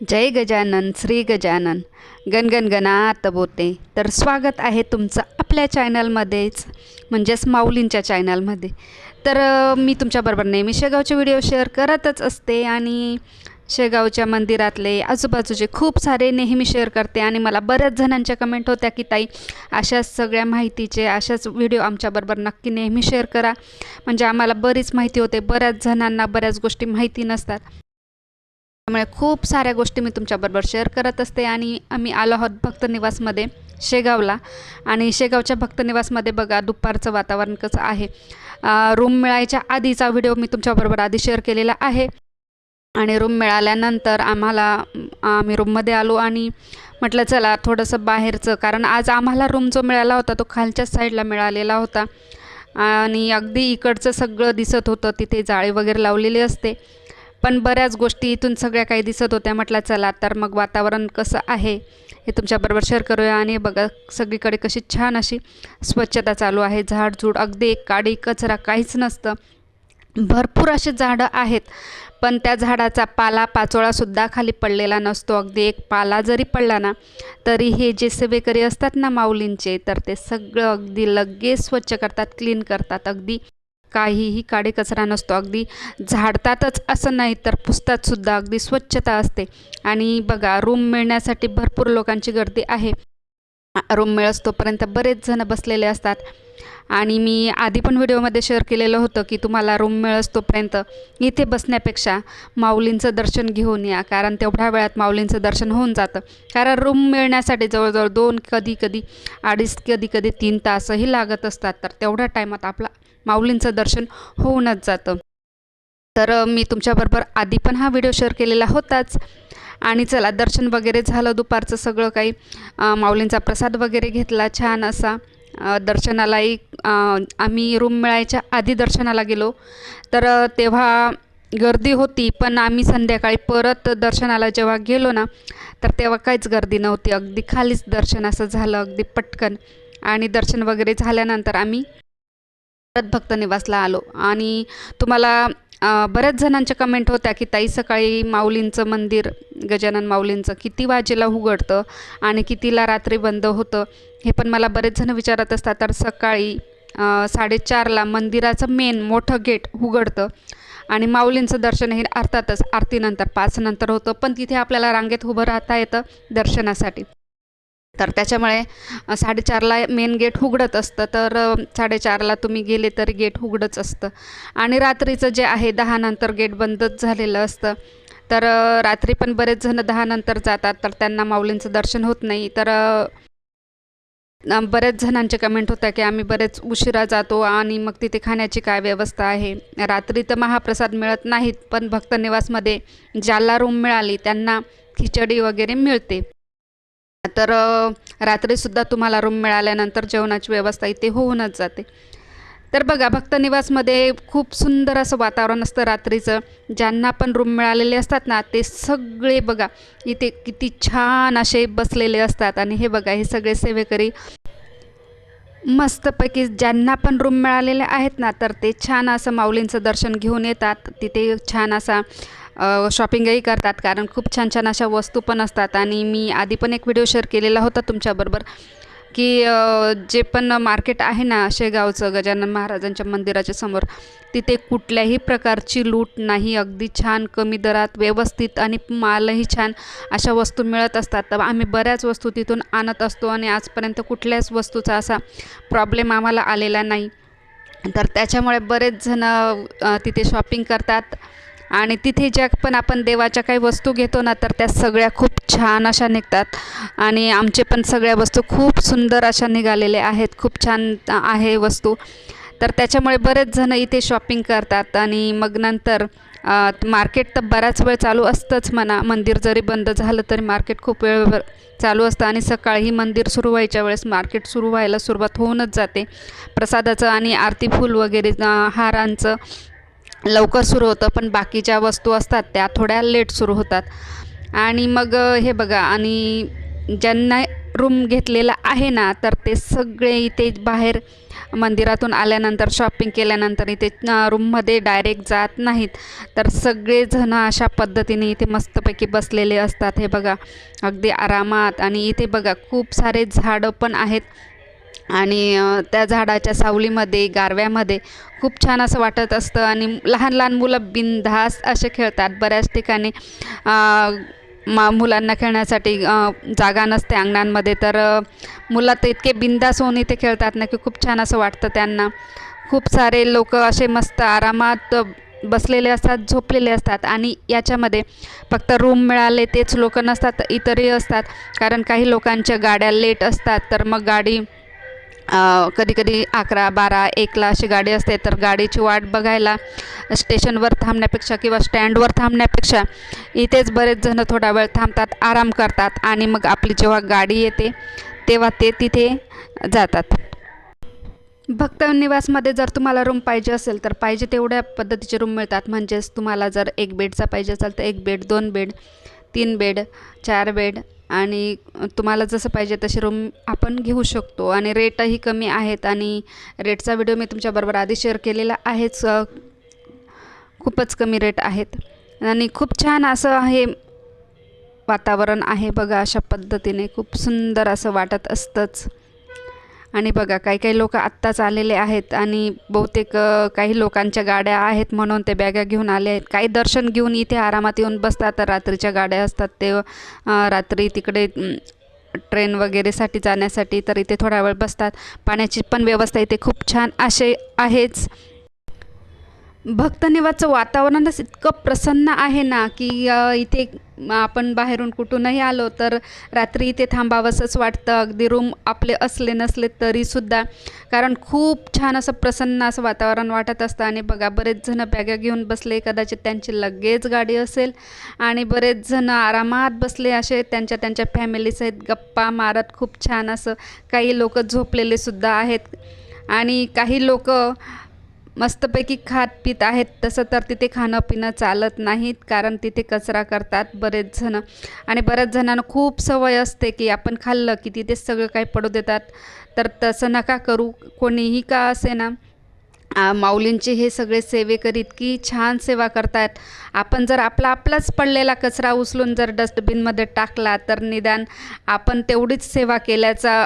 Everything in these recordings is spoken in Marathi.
जय गजानन श्री गजानन. गणगण गणात बोते. तर स्वागत आहे तुमचं आपल्या चॅनलमध्येच म्हणजेच माऊलींच्या चॅनलमध्ये. तर मी तुमच्याबरोबर नेहमी शेगावचे व्हिडिओ शेअर करतच असते आणि शेगावच्या मंदिरातले आजूबाजूचे खूप सारे नेहमी शेअर करते आणि मला बऱ्याच जणांच्या कमेंट होत्या की ताई अशाच सगळ्या माहितीचे अशाच व्हिडिओ आमच्याबरोबर नक्की नेहमी शेअर करा. म्हणजे आम्हाला बरीच माहिती होते बऱ्याच जणांना बऱ्याच गोष्टी माहिती नसतात. त्यामुळे खूप साऱ्या गोष्टी मी तुमच्याबरोबर शेअर करत असते आणि आम्ही आलो आहोत भक्तनिवासमध्ये शेगावला. आणि शेगावच्या भक्तनिवासमध्ये बघा दुपारचं वातावरण कसं आहे. रूम मिळायच्या आधीचा व्हिडिओ मी तुमच्याबरोबर आधी शेअर केलेला आहे. आणि रूम मिळाल्यानंतर आम्हाला आम्ही रूममध्ये आलो आणि म्हटलं चला थोडंसं बाहेरचं. कारण आज आम्हाला रूम जो मिळाला होता तो खालच्याच साईडला मिळालेला होता. आणि अगदी इकडचं सगळं दिसत होतं तिथे जाळे वगैरे लावलेले असते. पण बऱ्याच गोष्टी इथून सगळ्या काही दिसत होत्या. म्हटलं चला तर मग वातावरण कसं आहे? हे तुमच्याबरोबर शेअर करूया आणि बघा सगळीकडे कशी छान अशी स्वच्छता चालू आहे. झाडझूड अगदी एक काडी कचरा काहीच नसतं. भरपूर असे झाडं आहेत पण त्या झाडाचा पाला पाचोळासुद्धा खाली पडलेला नसतो. अगदी एक पाला जरी पडला ना तरी हे जे सेवेकरी असतात ना माऊलींचे तर ते सगळं अगदी लगेच स्वच्छ करतात क्लीन करतात. अगदी काहीही काडे कचरा नसतो. अगदी झाडतातच असं नाही तर पुसतातसुद्धा अगदी स्वच्छता असते. आणि बघा रूम मिळण्यासाठी भरपूर लोकांची गर्दी आहे. रूम मिळस तोपर्यंत बरेच जण बसलेले असतात. आणि मी आधी पण व्हिडिओमध्ये शेअर केलेलं होतं की तुम्हाला रूम मिळस तोपर्यंत इथे बसण्यापेक्षा माऊलींचं दर्शन घेऊन या. कारण तेवढ्या वेळात माऊलींचं दर्शन होऊन जातं. कारण रूम मिळण्यासाठी जवळजवळ दोन कधी कधी अडीच कधी कधी तीन तासही लागत असतात. तर तेवढ्या टायमात आपला माऊलींचं दर्शन होऊनच जातं. तर मी तुमच्याबरोबर आधी पण हा व्हिडिओ शेअर केलेला होताच. आणि चला दर्शन वगैरे झालं दुपारचं सगळं काही. माऊलींचा प्रसाद वगैरे घेतला छान असा. दर्शनालाही आम्ही रूम मिळायच्या आधी दर्शनाला गेलो. तर तेव्हा गर्दी होती पण आम्ही संध्याकाळी परत दर्शनाला जेव्हा गेलो ना तर तेव्हा काहीच गर्दी नव्हती. अगदी खालीच दर्शन असं झालं अगदी पटकन. आणि दर्शन वगैरे झाल्यानंतर आम्ही परत भक्त निवासला आलो. आणि तुम्हाला बऱ्याच जणांच्या कमेंट होत्या की ताई सकाळी माऊलींचं मंदिर गजानन माऊलींचं किती वाजेला उघडतं आणि कितीला रात्री बंद होतं हे पण मला बरेच जण विचारत असतात. तर सकाळी साडेचारला मंदिराचं मेन मोठं गेट उघडतं आणि माऊलींचं दर्शन हे अर्थातच आरतीनंतर पाच नंतर होतं. पण तिथे आपल्याला रांगेत उभं राहता येतं दर्शनासाठी. तर त्याच्यामुळे साडेचारला मेन गेट उघडत असतं. तर साडेचारला तुम्ही गेले तरी गेट उघडच असतं. आणि रात्रीचं जे आहे दहानंतर गेट बंदच झालेलं असतं. तर रात्री पण बरेच जण दहानंतर जातात तर त्यांना माऊलींचं दर्शन होत नाही. तर बरेच बऱ्याच जणांचे कमेंट होत्या की आम्ही बरेच उशिरा जातो आणि मग तिथे खाण्याची काय व्यवस्था आहे? रात्री तर महाप्रसाद मिळत नाहीत पण भक्तनिवासमध्ये ज्याला रूम मिळाली त्यांना खिचडी वगैरे मिळते. तर रात्रीसुद्धा तुम्हाला रूम मिळाल्यानंतर जेवणाची व्यवस्था इथे होऊनच जाते. तर बघा भक्तनिवासमध्ये खूप सुंदर असं वातावरण असतं रात्रीचं. ज्यांना पण रूम मिळालेले असतात ना ते सगळे बघा इथे किती छान असे बसलेले असतात. आणि हे बघा हे सगळे सेवेकरी मस्तपैकी ज्यांना पण रूम मिळालेले आहेत ना तर ते छान असं माऊलींचं दर्शन घेऊन येतात. तिथे छान असा शॉपिंगही करतात. कारण खूप छान छान अशा वस्तू पण असतात. आणि मी आधी पण एक व्हिडिओ शेअर केलेला होता तुमच्याबरोबर की जे पण मार्केट आहे ना शेगावचं गजानन महाराजांच्या मंदिराच्या समोर तिथे कुठल्याही प्रकारची लूट नाही. अगदी छान कमी दरात व्यवस्थित आणि मालही छान अशा वस्तू मिळत असतात. तर आम्ही बऱ्याच वस्तू तिथून आणत असतो आणि आजपर्यंत कुठल्याच वस्तूचा असा प्रॉब्लेम आम्हाला आलेला नाही. तर त्याच्यामुळे बरेच जण तिथे शॉपिंग करतात. आणि तिथे ज्या पण आपण देवाच्या काही वस्तू घेतो ना तर त्या सगळ्या खूप छान अशा निघतात. आणि आमचे पण सगळ्या वस्तू खूप सुंदर अशा निघालेल्या आहेत. खूप छान आहे वस्तू. तर त्याच्यामुळे बरेच जण इथे शॉपिंग करतात. आणि मग नंतर मार्केट तर बराच वेळ चालू असतंच म्हणा. मंदिर जरी बंद झालं तरी मार्केट खूप वेळ चालू असतं. आणि सकाळी मंदिर सुरू व्हायच्या वेळेस मार्केट सुरू व्हायला सुरुवात होऊनच जाते. प्रसादाचं आणि आरती फूल वगैरे हारांचं लवकर सुरू होतं पण बाकीच्या वस्तू असतात त्या थोड्या लेट सुरू होतात. आणि मग हे बघा आणि ज्यांना रूम घेतलेला आहे ना तर ते सगळे इथे बाहेर मंदिरातून आल्यानंतर शॉपिंग केल्यानंतर इथे रूममध्ये डायरेक्ट जात नाहीत. तर सगळेजण अशा पद्धतीने इथे मस्तपैकी बसलेले असतात. हे बघा अगदी आरामात. आणि इथे बघा खूप सारे झाडं पण आहेत. आणि त्या झाडाच्या सावलीमध्ये गारव्यामध्ये खूप छान असं वाटत असतं आणि लहान लहान मुलं बिनधास असे खेळतात. बऱ्याच ठिकाणी मा मुलांना खेळण्यासाठी जागा नसते अंगणांमध्ये. तर मुलं तर इतके बिंदास होऊन इथे खेळतात ना की खूप छान असं वाटतं त्यांना. खूप सारे लोक असे मस्त आरामात बसलेले असतात झोपलेले असतात आणि याच्यामध्ये फक्त रूम मिळाले तेच लोक नसतात इतरही असतात. कारण काही लोकांच्या गाड्या लेट असतात तर मग गाडी कधी कधी अकरा बारा एकला अशी गाडी असते तर गाडीची वाट बघायला स्टेशनवर थांबण्यापेक्षा किंवा स्टँडवर थांबण्यापेक्षा इथेच बरेच जण थोडा वेळ थांबतात आराम करतात आणि मग आपली जेव्हा गाडी येते तेव्हा ते तिथे जातात. भक्त निवासमध्ये जर तुम्हाला रूम पाहिजे असेल तर पाहिजे तेवढ्या पद्धतीचे रूम मिळतात. म्हणजेच तुम्हाला जर एक बेडचा पाहिजे असेल तर एक बेड दोन बेड तीन बेड चार बेड आणि तुम्हाला जसं पाहिजे तसे रूम आपण घेऊ शकतो. आणि रेटही कमी आहेत आणि रेटचा व्हिडिओ मी तुमच्याबरोबर आधी शेअर केलेला आहेच. खूपच कमी रेट आहेत. आणि खूप छान असं हे वातावरण आहे बघा अशा पद्धतीने. खूप सुंदर असं वाटत असतंच. आणि बघा काही काही लोक आत्ताच आलेले आहेत आणि बहुतेक काही लोकांच्या गाड्या आहेत म्हणून ते बॅगा घेऊन आले आहेत. काही दर्शन घेऊन इथे आरामात येऊन बसतात. रात्रीच्या गाड्या असतात ते रात्री तिकडे ट्रेन वगैरेसाठी जाण्यासाठी तर इथे थोडा वेळ बसतात. पाण्याची पण व्यवस्था इथे खूप छान असे आहेच. भक्तनिवासचं वातावरणच इतकं प्रसन्न आहे ना की इथे आपण बाहेरून कुठूनही आलो तर रात्री इथे थांबावंसंच वाटतं. अगदी रूम आपले असले नसले तरीसुद्धा कारण खूप छान असं प्रसन्न असं वातावरण वाटत असतं. आणि बघा बरेच जण बॅगा घेऊन बसले कदाचित त्यांची लगेच गाडी असेल. आणि बरेच जण आरामात बसले असे त्यांच्या त्यांच्या फॅमिलीसहित गप्पा मारत. खूप छान असं काही लोक झोपलेले सुद्धा आहेत. आणि काही लोक मस्तपैकी खात पित आहेत. तसं तर तिथे खाणं पिणं चालत नाहीत कारण तिथे कचरा करतात बरेच जणं. आणि बऱ्याच जणांना खूप सवय असते की आपण खाल्लं की तिथे सगळं काही पडू देतात. तर तसं नका करू. कोणीही का असे ना माऊलींचे हे सगळे सेवेकरी इतकी छान सेवा करतात. आपण जर आपला आपलाच पडलेला कचरा उचलून जर डस्टबिनमध्ये टाकला तर निदान आपण तेवढीच सेवा केल्याचा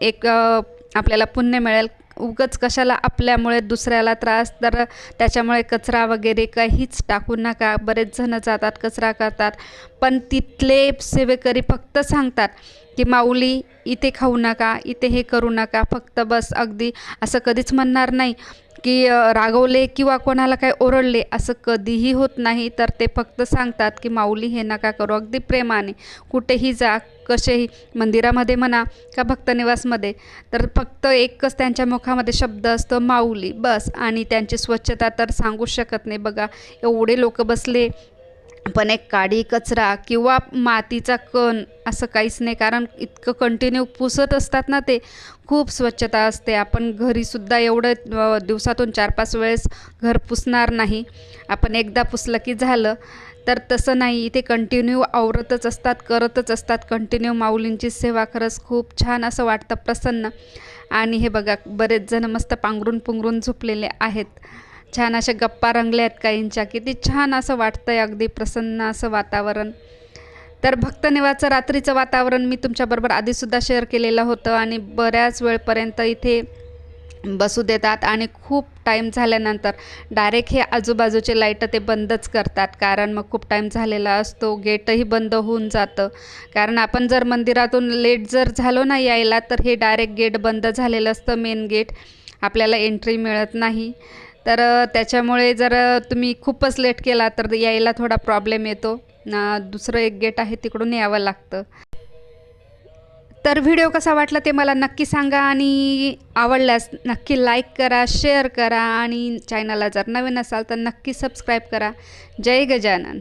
एक आपल्याला पुण्य मिळेल. उगच कशाला आपल्यामुळे दुसऱ्याला त्रास तर त्याच्यामुळे कचरा वगैरे काहीच टाकू नका. बरेच जण जातात कचरा करतात. पण तिथले सेवेकरी फक्त सांगतात की माऊली इथे खाऊ नका इथे हे करू नका. फक्त बस अगदी. असं कधीच म्हणणार नाही की रागवले किंवा कोणाला काय ओरडले असं कधीही होत नाही. तर ते फक्त सांगतात की माऊली हे नका करू. अगदी प्रेमाने. कुठेही जा कसेही मंदिरामध्ये म्हणा का भक्तनिवासमध्ये तर फक्त एकच त्यांच्या मुखामध्ये शब्द असतो माऊली. बस. आणि त्यांची स्वच्छता तर सांगूच शकत नाही बघा. एवढे लोक बसले. पण एक काडी कचरा किंवा मातीचा कण असं काहीच नाही. कारण इतकं कंटिन्यू पुसत असतात ना ते. खूप स्वच्छता असते. आपण घरीसुद्धा एवढं दिवसातून चार पाच वेळेस घर पुसणार नाही. आपण एकदा पुसलं की झालं. तर तसं नाही. इथे कंटिन्यू आवरतच असतात करतच असतात. कंटिन्यू माऊलींची सेवा खरंच खूप छान असं वाटतं प्रसन्न. आणि हे बघा बरेच जण मस्त पांघरून पुंगरून झोपलेले आहेत. छान अशा गप्पा रंगल्या आहेत काहींच्या. किती छान असं वाटतंय अगदी प्रसन्न असं वातावरण. तर भक्तनिवाचं रात्रीचं वातावरण मी तुमच्याबरोबर आधीसुद्धा शेअर केलेलं होतं. आणि बऱ्याच वेळपर्यंत इथे बसू देतात आणि खूप टाईम झाल्यानंतर डायरेक्ट हे आजूबाजूचे लाइट ते बंदच करतात. कारण मग खूप टाईम झालेला असतो गेटही बंद होऊन जातं. कारण आपण जर मंदिरातून लेट जर झालो ना यायला तर हे डायरेक्ट गेट बंद झालेलं असतं मेन गेट आपल्याला एंट्री मिळत नाही. तर त्याच्यामुळे जर तुम्ही खूपच लेट केला तर यायला थोडा प्रॉब्लेम येतो. दुसरं एक गेट आहे तिकडून यावं लागतं. तर व्हिडिओ कसा वाटला ते मला नक्की सांगा आणि आवडल्यास नक्की लाईक करा शेअर करा आणि चॅनलला जर नवीन असाल तर नक्की सबस्क्राईब करा. जय गजानन.